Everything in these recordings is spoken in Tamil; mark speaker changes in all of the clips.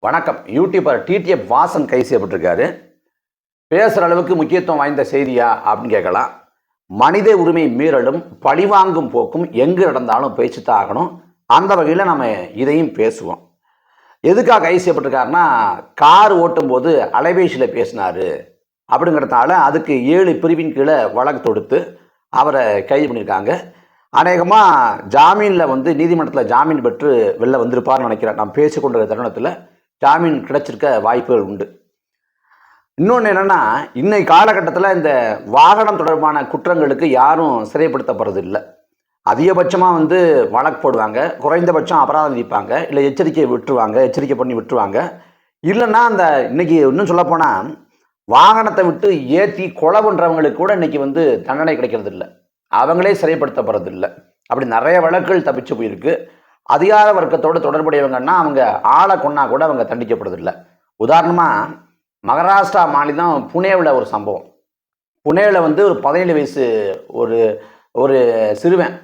Speaker 1: வணக்கம். யூடியூபர் டிடிஎஃப் வாசன் கை செய்யப்பட்டிருக்காரு. பேசுகிற அளவுக்கு முக்கியத்துவம் வாய்ந்த செய்தியா அப்படின்னு கேட்கலாம். மனித உரிமை மீறலும் பழிவாங்கும் போக்கும் எங்கு நடந்தாலும் பேச்சு தான் ஆகணும். அந்த வகையில் நம்ம இதையும் பேசுவோம். எதுக்காக கை செய்யப்பட்டிருக்காருன்னா கார் ஓட்டும்போது அலைபேசியில் பேசினாரு. அப்படிங்கிறதுனால அதுக்கு ஏழு பிரிவின் கீழே வழக்கு தொடுத்து அவரை கைது பண்ணியிருக்காங்க. அநேகமாக ஜாமீனில் வந்து நீதிமன்றத்தில் ஜாமீன் பெற்று வெளில வந்திருப்பார்னு நினைக்கிறேன். நான் பேசிக்கொண்டிருக்கிற தருணத்தில் ஜாமீன் கிடைச்சிருக்க வாய்ப்புகள் உண்டு. இன்னொன்று என்னென்னா இன்னை காலகட்டத்தில் இந்த வாகனம் தொடர்பான குற்றங்களுக்கு யாரும் சிறைப்படுத்தப்படுறது இல்லை அதிகபட்சமாக வந்து வழக்கு போடுவாங்க குறைந்தபட்சம் அபராதம் விதிப்பாங்க இல்லை எச்சரிக்கை விட்டுருவாங்க எச்சரிக்கை பண்ணி விட்டுருவாங்க. இல்லைன்னா அந்த இன்னைக்கு இன்னும் சொல்லப்போனால் வாகனத்தை விட்டு ஏற்றி கொலை பண்ணுறவங்களுக்கு கூட இன்றைக்கி வந்து தண்டனை கிடைக்கிறது இல்லை அவங்களே சிறைப்படுத்தப்படுறது இல்லை அப்படி நிறைய வழக்குகள் தப்பிச்சு போயிருக்கு. அதிகார வர்க்கத்தோடு தொடர்புடையவங்கன்னா அவங்க ஆளை கொன்னா கூட அவங்க தண்டிக்கப்படுறதில்லை. உதாரணமாக மகாராஷ்டிரா மாநிலம் புனேவில் ஒரு சம்பவம். புனேவில் வந்து ஒரு பதினேழு வயசு ஒரு ஒரு சிறுவன்.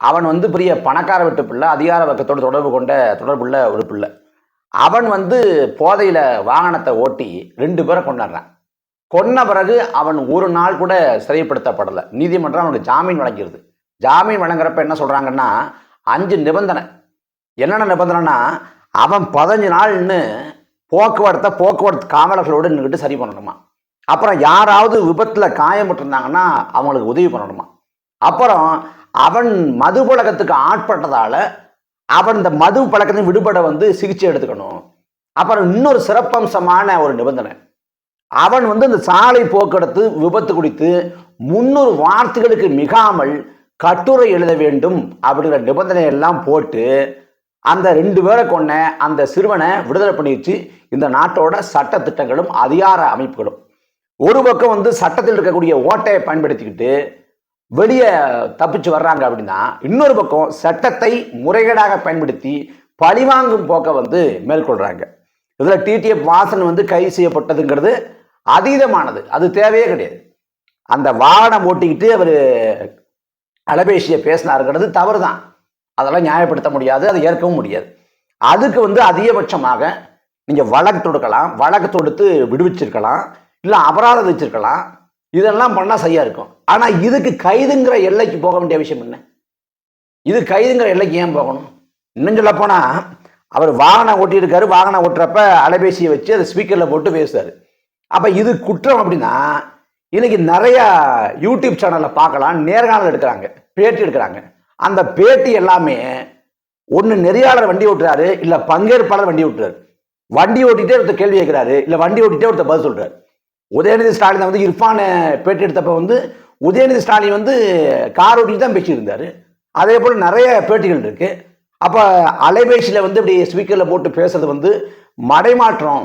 Speaker 1: அவன் வந்து பெரிய பணக்கார விட்டு பிள்ளை அதிகார வர்க்கத்தோடு தொடர்பு கொண்ட தொடர்புள்ள ஒரு பிள்ளை. அவன் வந்து போதையில் வாகனத்தை ஓட்டி ரெண்டு பேரை கொண்டாடுறான் கொன்ன பிறகு அவன் ஒரு நாள் கூட சிறைப்படுத்தப்படலை. நீதிமன்றம் அவனுக்கு ஜாமீன் வழங்கிடுது. ஜாமீன் வழங்குறப்ப என்ன சொல்கிறாங்கன்னா அஞ்சு நிபந்தனை. என்னென்ன நிபந்தனைனா அவன் பதினஞ்சு நாள்னு போக்குவரத்தை போக்குவரத்து காவலர்களோடு நின்றுக்கிட்டு சரி பண்ணணுமா? அப்புறம் யாராவது விபத்தில் காயப்பட்டிருந்தாங்கன்னா அவங்களுக்கு உதவி பண்ணணுமா? அப்புறம் அவன் மது பழக்கத்துக்கு ஆட்பட்டதால் அவன் இந்த மது பழக்கத்தை விடுபட வந்து சிகிச்சை எடுத்துக்கணும். அப்புறம் இன்னொரு சிறப்பம்சமான ஒரு நிபந்தனை. அவன் வந்து இந்த சாலை போக்குவரத்து விபத்து குறித்து முன்னூறு வார்த்தைகளுக்கு மிகாமல் கட்டுரை எழுத வேண்டும் அப்படிங்கிற நிபந்தனை எல்லாம் போட்டு அந்த ரெண்டு பேரை கொண்ட அந்த சிறுவனை விடுதலை பண்ணிடுச்சு. இந்த நாட்டோட சட்ட திட்டங்களும் அதிகார அமைப்புகளும். ஒரு பக்கம் வந்து சட்டத்தில் இருக்கக்கூடிய ஓட்டையை பயன்படுத்திக்கிட்டு வெளியே தப்பிச்சு வர்றாங்க அப்படின்னா இன்னொரு பக்கம் சட்டத்தை முறைகேடாக பயன்படுத்தி பழிவாங்கும் போக்கை வந்து மேற்கொள்றாங்க. இதில் டிடிஎஃப் வாசன் வந்து கைது செய்யப்பட்டதுங்கிறது அதீதமானது. அது தேவையே கிடையாது. அந்த வாகனம் ஓட்டிக்கிட்டு அவர் அலைபேசியை பேசினாருங்கிறது தவறு தான் அதெல்லாம் நியாயப்படுத்த முடியாது அதை ஏற்கவும் முடியாது. அதுக்கு வந்து அதிகபட்சமாக நீங்கள் வழக்கு தொடுக்கலாம் வழக்கு தொடுத்து விடுவிச்சிருக்கலாம் இல்லை அபராதம் வச்சிருக்கலாம் இதெல்லாம் பண்ணால் சரியாக இருக்கும். ஆனால் இதுக்கு கைதுங்கிற எல்லைக்கு போக வேண்டிய விஷயம் என்ன? இது கைதுங்கிற எல்லைக்கு ஏன் போகணும்? இன்னும் சொல்ல போனால் அவர் வாகனம் ஓட்டியிருக்காரு வாகனம் ஓட்டுறப்ப அலைபேசியை வச்சு அதை ஸ்பீக்கரில் போட்டு பேசுறாரு. அப்போ இது குற்றம் அப்படின்னா இன்னைக்கு நிறையா யூடியூப் சேனலில் பார்க்கலாம் நேர்காணல் எடுக்கிறாங்க பேட்டி எடுக்கிறாங்க. அந்த பேட்டி எல்லாமே ஒன்று நெறியாளர் வண்டி ஓட்டுறாரு இல்லை பங்கேற்பாளர் வண்டி ஓட்டுறாரு. வண்டி ஓட்டிகிட்டே ஒருத்தர் கேள்வி கேட்குறாரு இல்லை வண்டி ஓட்டிகிட்டே ஒருத்தர் பதில் சொல்கிறார் உதயநிதி ஸ்டாலின் வந்து இர்ஃபானை பேட்டி எடுத்தப்ப வந்து உதயநிதி ஸ்டாலின் வந்து கார் ஓட்டிட்டு தான் பேசியிருந்தார் அதே போல் நிறைய பேட்டிகள் இருக்கு. அப்போ அலைபேசியில் வந்து இப்படி ஸ்பீக்கரில் போட்டு பேசுறது வந்து மடைமாற்றம்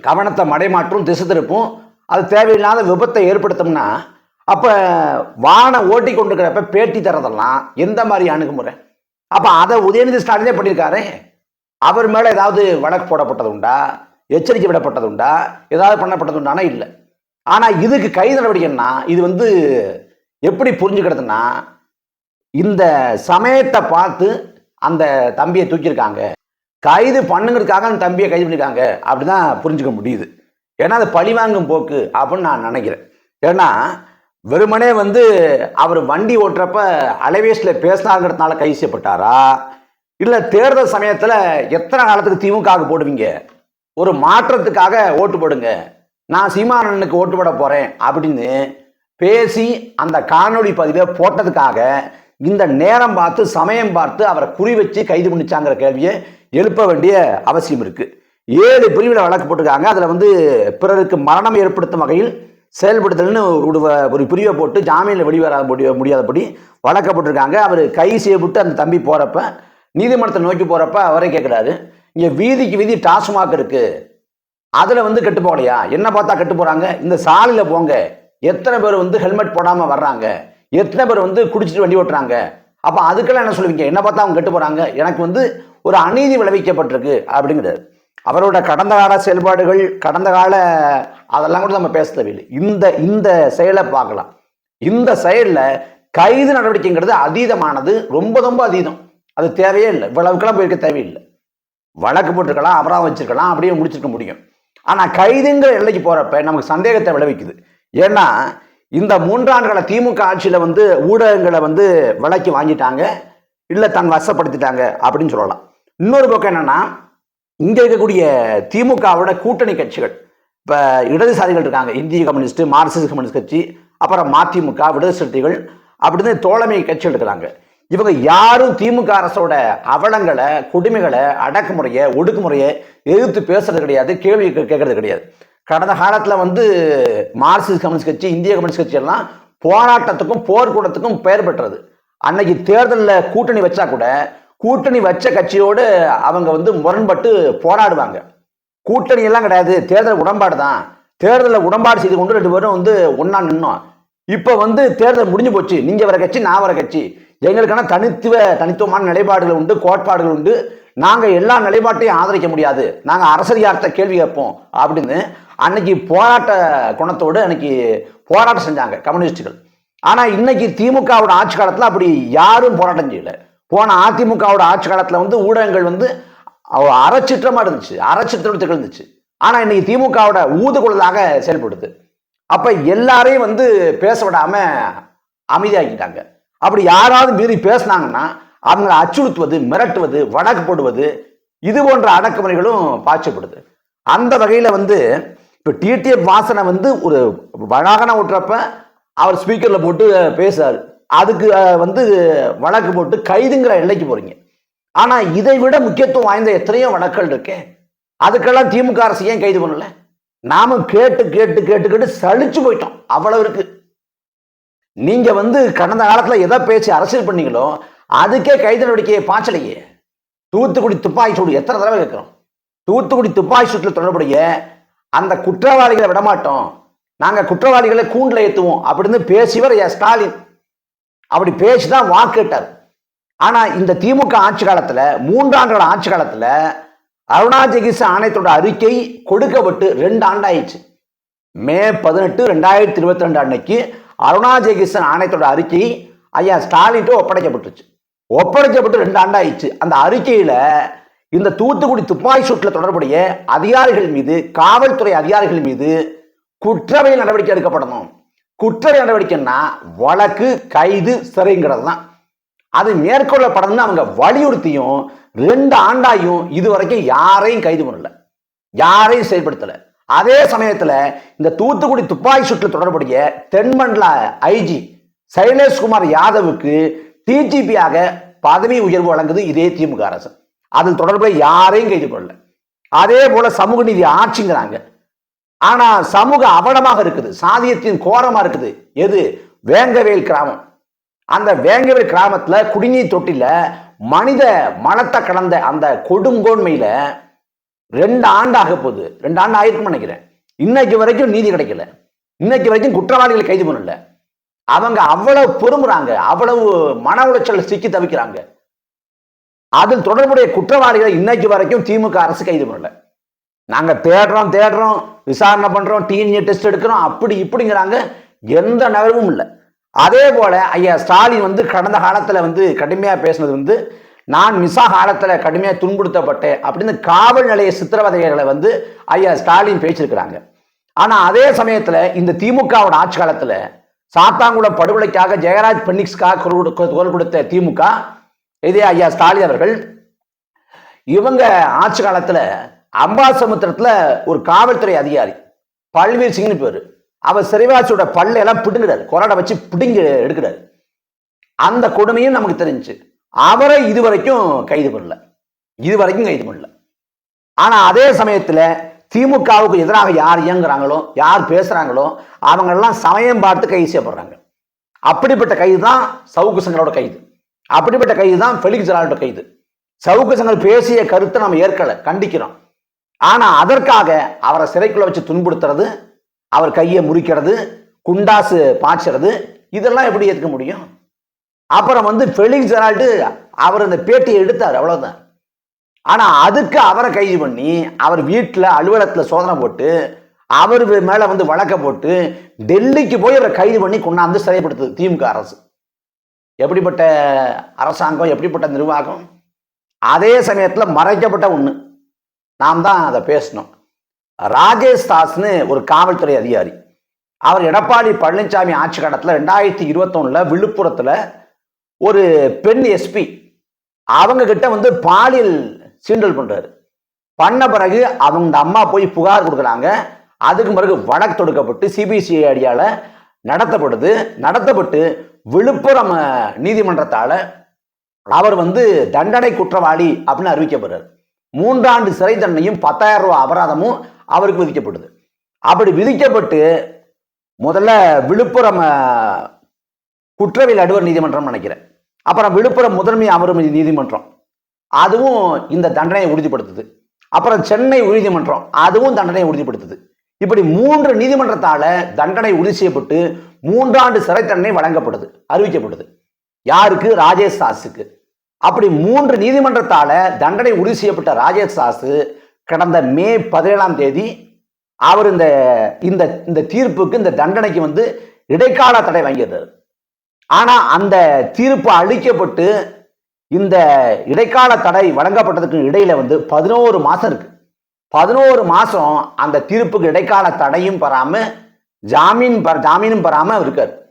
Speaker 1: கவனத்தை மடைமாற்றும் திசை திருப்பும் அது தேவையில்லாத விபத்தை ஏற்படுத்தோம்னா அப்போ வாகனம் ஓட்டி கொண்டிருக்கிறப்ப பேட்டி தரதெல்லாம் எந்த மாதிரி அணுகுமுறை? அப்போ அதை உதயநிதி ஸ்டாலினே பண்ணியிருக்காரு. அவர் மேலே ஏதாவது வழக்கு போடப்பட்டது உண்டா? எச்சரிக்கை விடப்பட்டது உண்டா? ஏதாவது பண்ணப்பட்டது உண்டானா? இல்லை. ஆனால் இதுக்கு கைது நடவடிக்கைன்னா இது வந்து எப்படி புரிஞ்சுக்கிறதுனா இந்த சமயத்தை பார்த்து அந்த தம்பியை தூக்கியிருக்காங்க. கைது பண்ணுங்கிறதுக்காக அந்த தம்பியை கைது பண்ணியிருக்காங்க. அப்படிதான் புரிஞ்சுக்க முடியுது. ஏன்னா அது பழிவாங்கும் போக்கு அப்படின்னு நான் நினைக்கிறேன். ஏன்னா வெறுமனே வந்து அவர் வண்டி ஓட்டுறப்ப அலைவேஸில் பேசினாங்கிறதுனால கைது செய்யப்பட்டாரா? இல்லை தேர்தல் சமயத்தில் எத்தனை காலத்துக்கு திமுக போடுவீங்க? ஒரு மாற்றத்துக்காக ஓட்டு போடுங்க. நான் சீமானனுக்கு ஓட்டு போட போகிறேன் அப்படின்னு பேசி அந்த காணொளி பதிவை போட்டதுக்காக இந்த நேரம் பார்த்து சமயம் பார்த்து அவரை குறி வச்சு கைது பண்ணிச்சாங்கிற கேள்வியை எழுப்ப வேண்டிய அவசியம் இருக்குது ஏழு பிரிவில் வழக்கு போட்டிருக்காங்க. அதில் வந்து பிறருக்கு மரணம் ஏற்படுத்தும் வகையில் செயல்படுத்தல்னு ஒரு ஒரு பிரிவை போட்டு ஜாமீனில் வெளிவர முடிய முடியாதபடி வழக்கப்பட்டிருக்காங்க. அவர் கை செய்யப்பட்டு அந்த தம்பி போகிறப்ப நீதிமன்றத்தை நோக்கி போகிறப்ப அவரே கேட்குறாரு இங்கே வீதிக்கு வீதி டாஸ்மாக் இருக்குது அதில் வந்து கெட்டு போகலையா? என்ன பார்த்தா கெட்டு போகிறாங்க இந்த சாலையில் போங்க. எத்தனை பேர் வந்து ஹெல்மெட் போடாமல் வர்றாங்க? எத்தனை பேர் வந்து குடிச்சிட்டு வண்டி ஓட்டுறாங்க? அப்போ அதுக்கெல்லாம் என்ன சொல்லுவீங்க? என்ன பார்த்தா அவங்க கெட்டு போகிறாங்க எனக்கு வந்து ஒரு அநீதி விளைவிக்கப்பட்டிருக்கு அப்படிங்கிறது அவரோட கடந்த கால செயல்பாடுகள் கடந்த கால அதெல்லாம் கூட நம்ம பேச தேவையில்லை. இந்த இந்த செயலை பார்க்கலாம். இந்த செயலில் கைது நடவடிக்கைங்கிறது அதீதமானது ரொம்ப ரொம்ப அதீதம். அது தேவையே இல்லை. இவ்வளவுக்கெல்லாம் போயிருக்க தேவையில்லை. வழக்கு போட்டிருக்கலாம் அபராதம் வச்சிருக்கலாம் அப்படியே முடிச்சிருக்க முடியும். ஆனால் கைதுங்கிற எல்லைக்கு போகிறப்ப நமக்கு சந்தேகத்தை விளைவிக்குது. ஏன்னா இந்த மூன்றாண்டுகளை திமுக ஆட்சியில் வந்து ஊடகங்களை வந்து விலைக்கு வாங்கிட்டாங்க இல்லை தன் வசப்படுத்திட்டாங்க அப்படின்னு சொல்லலாம். இன்னொரு பக்கம் என்னன்னா இங்கே இருக்கக்கூடிய திமுகவோட கூட்டணி கட்சிகள். இப்போ இடதுசாரிகள் இருக்காங்க. இந்திய கம்யூனிஸ்ட் மார்க்சிஸ்ட் கம்யூனிஸ்ட் கட்சி அப்புறம் மதிமுக விடுதலை அப்படின்னு தோழமை கட்சிகள் இருக்கிறாங்க. இவங்க யாரும் திமுக அரசோட அவலங்களை கொடுமைகளை அடக்குமுறையை ஒடுக்குமுறையை எதிர்த்து பேசுறது கிடையாது கேள்வி கே- கேட்கறது கிடையாது. கடந்த காலத்தில் வந்து மார்க்சிஸ்ட் கம்யூனிஸ்ட் கட்சி இந்திய கம்யூனிஸ்ட் கட்சி எல்லாம் போராட்டத்துக்கும் போர்க்கூடத்துக்கும் பெயர் பெற்றது. அன்னைக்கு தேர்தலில் கூட்டணி வச்சா கூட கூட்டணி வச்ச கட்சியோடு அவங்க வந்து முரண்பட்டு போராடுவாங்க. கூட்டணி எல்லாம் கிடையாது. தேர்தல் உடன்பாடு தான் தேர்தலில் உடன்பாடு செய்து கொண்டு ரெண்டு பேரும் வந்து ஒன்றா நின்னோம். இப்போ வந்து தேர்தல் முடிஞ்சு போச்சு. நீங்கள் வர கட்சி நான் வர கட்சி. எங்களுக்கான தனித்துவ தனித்துவமான நிலைப்பாடுகள் உண்டு கோட்பாடுகள் உண்டு. நாங்கள் எல்லா நிலைப்பாட்டையும் ஆதரிக்க முடியாது. நாங்கள் அரசியார்த்த கேள்வி கேட்போம் அப்படின்னு அன்னைக்கு போராட்ட குணத்தோடு அன்னைக்கு போராட்டம் செஞ்சாங்க கம்யூனிஸ்டுகள். ஆனால் இன்னைக்கு திமுகவோட ஆட்சி காலத்தில் அப்படி யாரும் போராட்டம் செய்யலை. போன அதிமுகவோட ஆட்சி காலத்தில் வந்து ஊடகங்கள் வந்து அவ- இருந்துச்சு அறச்சிற்றம் திகழ்ந்துச்சு. ஆனால் இன்னைக்கு திமுகவோட ஊதுகுழலாக செயல்படுது. அப்போ எல்லாரையும் வந்து பேச விடாமல் அமைதியாக்கிட்டாங்க. அப்படி யாராவது மீறி பேசுனாங்கன்னா அவங்களை அச்சுறுத்துவது மிரட்டுவது வடக்கு போடுவது இது போன்ற அடக்குமுறைகளும் பாய்ச்சப்படுது. அந்த வகையில் வந்து இப்போ டிடிஎஃப் வாசனை வந்து ஒரு வழாகன ஓட்டுறப்ப அவர் ஸ்பீக்கரில் போட்டு பேசுறாரு. அதுக்கு வந்து வழக்கு போட்டு கைதுங்கிற எல்லைக்கு போறீங்க. ஆனா இதை விட முக்கியத்துவம் வாய்ந்த எத்தனையோ வழக்குகள் இருக்கே. அதுக்கெல்லாம் திமுக அரசு ஏன் கைது பண்ணல? நாம கேட்டு கேட்டு கேட்டு கேட்டு சளிச்சு போயிட்டோம். அவ்வளவு இருக்கு. நீங்க வந்து கடந்த காலத்துல எதை பேசி அரசியல் பண்ணீங்களோ அதுக்கே கைது நடவடிக்கையை பாய்ச்சலையே தூத்துக்குடி துப்பாக்கி சூடு எத்தனை தடவை கேட்கிறோம்? தூத்துக்குடி துப்பாக்கி சூட்டில் தொடர்புடைய அந்த குற்றவாளிகளை விடமாட்டோம். நாங்கள் குற்றவாளிகளை கூண்டில் ஏற்றுவோம் அப்படின்னு பேசியவர் எஸ். ஸ்டாலின். அப்படி பேசி தான் வாக்கிட்டார் ஆனால் இந்த திமுக ஆட்சி காலத்தில் மூன்றாண்டு ஆட்சி காலத்தில் அருணா ஆணையத்தோட அறிக்கை கொடுக்கப்பட்டு ரெண்டு ஆண்டாயிடுச்சு. மே பதினெட்டு ரெண்டாயிரத்தி இருபத்தி ரெண்டு அன்னைக்கு அருணா ஜெகிசன் ஆணையத்தோட அறிக்கை ஐயா ஸ்டாலின்ட்டு ஒப்படைக்கப்பட்டுச்சு. ஒப்படைக்கப்பட்டு ரெண்டு ஆண்டாயிடுச்சு. அந்த அறிக்கையில் இந்த தூத்துக்குடி துப்பாக்கி சூட்டில் தொடர்புடைய அதிகாரிகள் மீது காவல்துறை அதிகாரிகள் மீது குற்றவியல் நடவடிக்கை எடுக்கப்படணும். குற்ற நடவடிக்கைன்னா வழக்கு கைது சிறைங்கிறது தான் அது மேற்கொள்ளப்படணும்னு அவங்க வலியுறுத்தியும் ரெண்டு ஆண்டாயும் இது வரைக்கும் யாரையும் கைது பண்ணல. யாரையும் செயல்படுத்தல. அதே சமயத்தில் இந்த தூத்துக்குடி துப்பாக்கி சூட்டில் தொடர்புடைய தென்மண்டல ஐஜி சைலேஷ்குமார் யாதவுக்கு டிஜிபியாக பதவி உயர்வு வழங்குது இதே திமுக அரசு. அதில் தொடர்புடைய யாரையும் கைது பண்ணல. அதே போல சமூக நீதி ஆட்சிங்கிறாங்க. ஆனா சமூக அவலமாக இருக்குது. சாதியத்தின் கோரமா இருக்குது. எது? வேங்கவேல் கிராமம். அந்த வேங்கவேல் கிராமத்துல குடிநீர் தொட்டில மனித மனத்தை கலந்த அந்த கொடுங்கோன்மையில ரெண்டு ஆண்டு ஆக போகுது. ரெண்டு ஆண்டு ஆயிருக்கும்னு நினைக்கிறேன். இன்னைக்கு வரைக்கும் நீதி கிடைக்கல. இன்னைக்கு வரைக்கும் குற்றவாளிகளை கைது பண்ணல. அவங்க அவ்வளவு பொறுமுறாங்க. அவ்வளவு மன உளைச்சல் சிக்கி தவிக்கிறாங்க. அதில் தொடர்புடைய குற்றவாளிகளை இன்னைக்கு வரைக்கும் திமுக அரசு கைது பண்ணல. நாங்கள் தேடுறோம் தேடுறோம் விசாரணை பண்ணுறோம் டிஎன்ஏ டெஸ்ட் எடுக்கிறோம் அப்படி இப்படிங்கிறாங்க. எந்த நகர்வும் இல்லை. அதே போல் ஐயா ஸ்டாலின் வந்து கடந்த காலத்தில் வந்து கடுமையாக பேசினது வந்து நான் மிசா காலத்தில் கடுமையாக துன்புறுத்தப்பட்டேன் அப்படின்னு காவல் நிலைய சித்திரவதைகளை வந்து ஐயா ஸ்டாலின் பேச்சிருக்கிறாங்க ஆனால் அதே சமயத்தில் இந்த திமுகவோட ஆட்சி காலத்தில் சாத்தாங்குளம் படுகொலைக்காக ஜெயராஜ் பென்னிக்ஸ்க்காக குரல் குரல் கொடுத்த திமுக இதே ஐயா ஸ்டாலின் அவர்கள் இவங்க ஆட்சி காலத்தில் அம்பாசமுத்திரத்துல ஒரு காவல்துறை அதிகாரி பல்வீர் சிங்னு பேர். அவர் சிறைவாசியோட பல்ல எல்லாம் பிடுங்குறாரு. கொரோனா வச்சு பிடுங்கி எடுக்கிறாரு. அந்த கொடுமையும் நமக்கு தெரிஞ்சுச்சு அவரை இதுவரைக்கும் கைது பண்ணல. இதுவரைக்கும் கைது பண்ணல. ஆனா அதே சமயத்துல திமுகவுக்கு எதிராக யார் இயங்குறாங்களோ யார் பேசுறாங்களோ அவங்கெல்லாம் சமயம் பார்த்து கைது செய்யப்படுறாங்க. அப்படிப்பட்ட கைது தான் சவுக்கு சங்கரோட கைது. அப்படிப்பட்ட கைது தான் ஃபெலிக்ஸ் ஜெரால்டோ கைது. சவுக்கு சங்கர் பேசிய கருத்தை நம்ம ஏற்கலை கண்டிக்கிறோம். ஆனா அதற்காக அவரை சிறைக்குள்ள வச்சு துன்புறுத்துறது அவர் கையை முறிக்கிறது குண்டாசு பாய்ச்சறது இதெல்லாம் எப்படி ஏற்க முடியும்? அப்புறம் வந்து ஃபெலிக்ஸ் ஜெரால்டு அவர் அந்த பேட்டியை எடுத்தார் அவ்வளோதான் ஆனால் அதுக்கு அவரை கைது பண்ணி அவர் வீட்டில் அலுவலகத்தில் சோதனை போட்டு அவர் மேலே வந்து வழக்க போட்டு டெல்லிக்கு போய் அவரை கைது பண்ணி கொண்டாந்து சிறைப்படுத்துது திமுக அரசு. எப்படிப்பட்ட அரசாங்கம் எப்படிப்பட்ட நிர்வாகம்? அதே சமயத்தில் மறைக்கப்பட்ட ஒன்று நாம் தான் அதை பேசணும். ராஜேஷ் தாஸ்னு ஒரு காவல்துறை அதிகாரி. அவர் எடப்பாடி பழனிசாமி ஆட்சி காலத்தில் ரெண்டாயிரத்தி இருபத்தொன்னில் விழுப்புரத்தில் ஒரு பெண் எஸ்பி அவங்க கிட்ட வந்து பாலியல் சீண்டல் பண்ணுறாரு பண்ண பிறகு அவங்க அம்மா போய் புகார் கொடுக்குறாங்க. அதுக்கு பிறகு வழக்கு தொடுக்கப்பட்டு சிபிசிஐடியால நடத்தப்படுது. நடத்தப்பட்டு விழுப்புரம் நீதிமன்றத்தால் அவர் வந்து தண்டனை குற்றவாளி அப்படின்னு அறிவிக்கப்படுறார். மூன்றாண்டு சிறை தண்டனையும் பத்தாயிரம் ரூபாய் அபராதமும் அவருக்கு விதிக்கப்படுது அப்படி விதிக்கப்பட்டு முதல்ல விழுப்புரம் குற்றவியல் நடுவர் நீதிமன்றம் நினைக்கிறேன். அப்புறம் விழுப்புரம் முதன்மை அமர்வு நீதிமன்றம். அதுவும் இந்த தண்டனையை உறுதிப்படுத்துது. அப்புறம் சென்னை உயர்நீதிமன்றம் அதுவும் தண்டனையை உறுதிப்படுத்துது. இப்படி மூன்று நீதிமன்றத்தால தண்டனை உறுதி செய்யப்பட்டு மூன்றாண்டு சிறை தண்டனை வழங்கப்படுது அறிவிக்கப்படுது யாருக்கு? ராஜேஷ் தாஸுக்கு. அப்படி மூன்று நீதிமன்றத்தால தண்டனை உறுதி செய்யப்பட்ட ராஜேஷ் தாஸ் கடந்த மே பதினேழாம் தேதி அவர் இந்த இந்த இந்த தீர்ப்புக்கு இந்த தண்டனைக்கு வந்து இடைக்கால தடை வாங்கியது. ஆனா அந்த தீர்ப்பு அளிக்கப்பட்டு இந்த இடைக்கால தடை வழங்கப்பட்டதுக்கு இடையில வந்து பதினோரு மாசம் இருக்கு. பதினோரு மாசம் அந்த தீர்ப்புக்கு இடைக்கால தடையும் பெறாம ஜாமீன் பெற- ஜாமீனும் பெறாம இருக்காரு.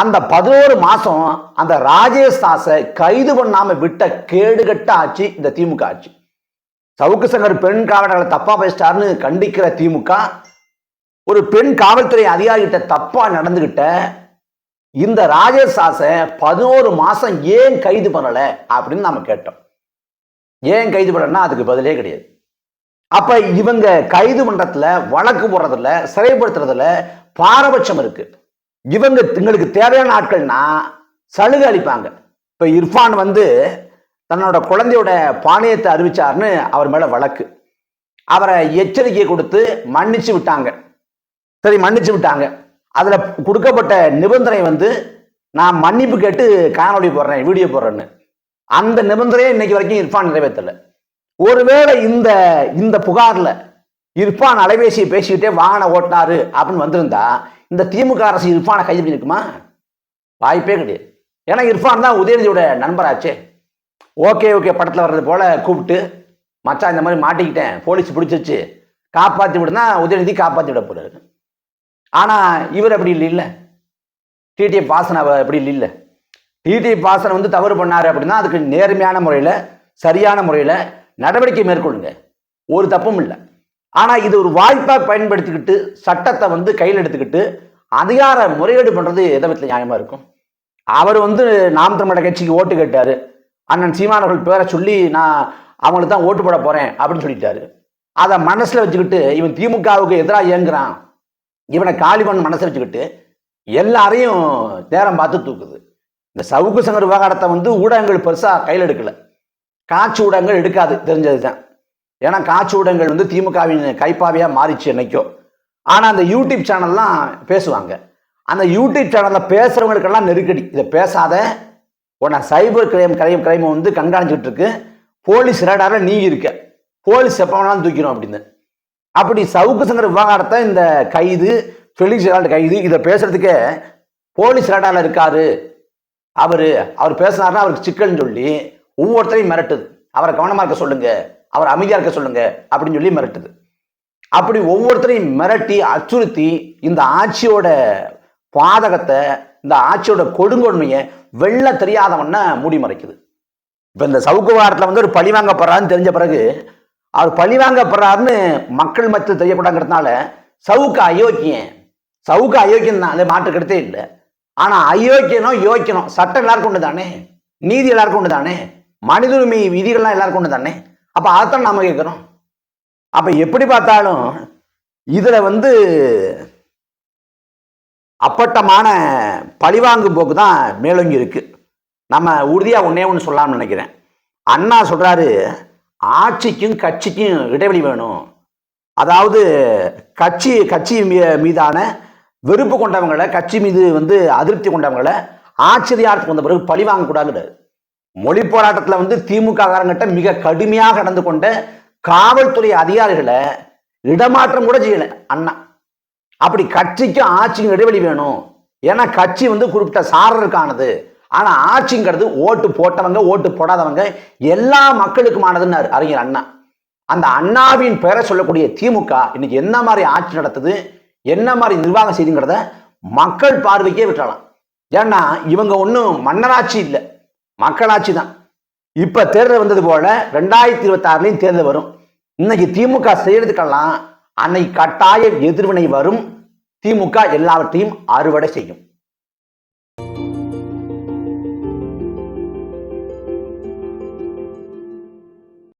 Speaker 1: அந்த பதினோரு மாதம் அந்த ராஜேஷ் தாஸை கைது பண்ணாமல் விட்ட கேடுகட்ட ஆட்சி இந்த திமுக ஆட்சி. சவுக்கு சங்கர் பெண் காவலர்களை தப்பாக பேசிட்டாருன்னு கண்டிக்கிற திமுக ஒரு பெண் காவல்துறை அதிகாரிகிட்ட தப்பாக நடந்துக்கிட்ட இந்த ராஜேஷ் தாஸை பதினோரு மாதம் ஏன் கைது பண்ணலை அப்படின்னு நாம் கேட்டோம். ஏன் கைது பண்ணலன்னா அதுக்கு பதிலே கிடையாது. அப்ப இவங்க கைது பண்றதுல வழக்கு போடுறதுல சிறைப்படுத்துறதுல பாரபட்சம் இருக்கு. இவங்க எங்களுக்கு தேவையான ஆட்கள்னா சலுகை அளிப்பாங்க. இப்போ இர்ஃபான் வந்து தன்னோட குழந்தையோட பாணியத்தை அறிவிச்சார்னு அவர் மேலே வழக்கு. அவரை எச்சரிக்கை கொடுத்து மன்னிச்சு விட்டாங்க. சரி மன்னிச்சு விட்டாங்க. அதில் கொடுக்கப்பட்ட நிபந்தனை வந்து நான் மன்னிப்பு கேட்டு காணொலி போடுறேன் வீடியோ போடுறேன்னு. அந்த நிபந்தனையை இன்னைக்கு வரைக்கும் இர்ஃபான் நிறைவேற்றலை. ஒருவேளை இந்த இந்த புகாரில் இர்ஃபான் அலைபேசியை பேசிக்கிட்டே வாகனம் ஓட்டினாரு அப்படின்னு வந்திருந்தா இந்த திமுக அரசு இர்ஃபானை கைது பண்ணியிருக்குமா? வாய்ப்பே கிடையாது. ஏன்னா இர்ஃபான் தான் உதயநிதியோட நண்பராச்சே. ஓகே ஓகே படத்தில் வர்றது போல கூப்பிட்டு மச்சான் இந்த மாதிரி மாட்டிக்கிட்டேன். போலீஸ் பிடிச்சிச்சு காப்பாற்றி விடுனா உதயநிதி காப்பாற்றி விட போறாரு. ஆனால் இவர் அப்படி இல்லை இல்லை. டிடிஎஃப் வாசன் அப்படி இல்லை டிடிஎஃப் பாசனை வந்து தவறு பண்ணார் அப்படின்னா அதுக்கு நேர்மையான முறையில் சரியான முறையில் நடவடிக்கை மேற்கொள்ளுங்க. ஒரு தப்பும் இல்லை. ஆனால் இது ஒரு வாய்ப்பாக பயன்படுத்திக்கிட்டு சட்டத்தை வந்து கையில் எடுத்துக்கிட்டு அதிகார முறையீடு பண்ணுறது எதை விதத்தில் நியாயமாக இருக்கும்? அவர் வந்து நாம் தமிழக கட்சிக்கு ஓட்டு கேட்டார். அண்ணன் சீமானவர்கள் பேரை சொல்லி நான் அவங்களுக்கு தான் ஓட்டு போட போகிறேன் அப்படின்னு சொல்லிட்டாரு. அதை மனசில் வச்சுக்கிட்டு இவன் திமுகவுக்கு எதிராக இயங்குறான். இவனை காலிபன் மனசை வச்சுக்கிட்டு எல்லாரையும் நேரம் பார்த்து தூக்குது. இந்த சவுக்கு சங்கர் விவகாரத்தை வந்து ஊடகங்கள் பெருசாக கையில் எடுக்கலை. காட்சி ஊடகங்கள் எடுக்காது தெரிஞ்சது தான் ஏன்னா காட்சி ஊடகங்கள் வந்து திமுகவின் கைப்பாவையாக மாறிச்சு என்னைக்கோ. ஆனால் அந்த யூடியூப் சேனல்லாம் பேசுவாங்க. அந்த யூடியூப் சேனலில் பேசுகிறவங்களுக்கெல்லாம் நெருக்கடி. இதை பேசாத. உன்னை சைபர் கிரைம் கிரைம் கிரைம் வந்து கண்காணிச்சுட்டு இருக்கு போலீஸ் ரேடாரில் நீ இருக்க. போலீஸ் எப்போ வேணாலும் தூக்கிடும் அப்படின்னு. அப்படி சவுக்கு சங்கர் விவகாரத்தை இந்த கைது ஃபெலிக்ஸ் ஜெரால்டு கைது இதை பேசுறதுக்கே போலீஸ் ரேடாரில் இருக்காரு. அவர் அவர் பேசினாருன்னா அவருக்கு சிக்கல்னு சொல்லி ஒவ்வொருத்தரையும் மிரட்டுது. அவரை கவனமாக இருக்க சொல்லுங்கள் அவர் அமைதியாக இருக்க சொல்லுங்க அப்படின்னு சொல்லி மிரட்டுது. அப்படி ஒவ்வொருத்தரையும் மிரட்டி அச்சுறுத்தி இந்த ஆட்சியோட பாதகத்தை இந்த ஆட்சியோட கொடுங்கொன்மையை வெள்ள தெரியாதவன்னா மூடி மறைக்குது. இப்போ இந்த சவுக்கு வாரத்தில் வந்து ஒரு பழி வாங்கப்படுறாருன்னு தெரிஞ்ச பிறகு அவர் பழி வாங்கப்படுறாருன்னு மக்கள் மத்தியில் தெரியக்கூடாங்கிறதுனால சவுக்கு அயோக்கியன் சவுக்கு அயோக்கியம் தான் அது மாற்று கருத்தே இல்லை. ஆனால் அயோக்கியனோ யோக்கியனோ சட்டம் எல்லாருக்கும் உண்டு தானே நீதி எல்லாருக்கும் உண்டு தானே மனித உரிமை விதிகள்லாம் எல்லாருக்கும் உண்டு தானே அப்போ அதைத்தான் நாம கேட்குறோம். அப்போ எப்படி பார்த்தாலும் இதில் வந்து அப்பட்டமான பழிவாங்கும் போக்கு தான் மேலோங்கி இருக்கு. நம்ம உறுதியாக ஒன்றே ஒன்று சொல்லலாம்னு நினைக்கிறேன். அண்ணா சொல்கிறாரு ஆட்சிக்கும் கட்சிக்கும் இடைவெளி வேணும். அதாவது கட்சி கட்சி மீ- மீதான வெறுப்பு கொண்டவங்களை கட்சி மீது வந்து அதிருப்தி கொண்டவங்களை ஆச்சரியார்த்துக்கு வந்த பிறகு பழி வாங்கக்கூடாதுங்கிறாரு. மொழி போராட்டத்தில் வந்து திமுக காரங்கிட்ட மிக கடுமையாக நடந்து கொண்ட காவல்துறை அதிகாரிகளை இடமாற்றம் கூட செய்யல. அண்ணா அப்படி கட்சிக்கும் ஆட்சிக்கும் இடைவெளி வேணும். ஏன்னா கட்சி வந்து குறிப்பிட்ட சாரருக்கானது. ஆனால் ஆட்சிங்கிறது ஓட்டு போட்டவங்க ஓட்டு போடாதவங்க எல்லா மக்களுக்குமானதுன்னு அறிஞர் அண்ணா. அந்த அண்ணாவின் பெயரை சொல்லக்கூடிய திமுக இன்னைக்கு என்ன மாதிரி ஆட்சி நடத்துது என்ன மாதிரி நிர்வாகம் செய்யுங்கிறத மக்கள் பார்வைக்கே விட்டுறலாம். ஏன்னா இவங்க ஒன்றும் மன்னராட்சி இல்லை. மக்களாட்சி தான். இப்போ தேர்தல் வந்தது போல ரெண்டாயிரத்தி இருபத்தி ஆறுலையும் தேர்தல் வரும். இன்னைக்கு திமுக செய்யறதுக்கெல்லாம் அன்னைக்கு கட்டாய எதிர்வினை வரும். திமுக எல்லாவற்றையும் அறுவடை செய்யும்.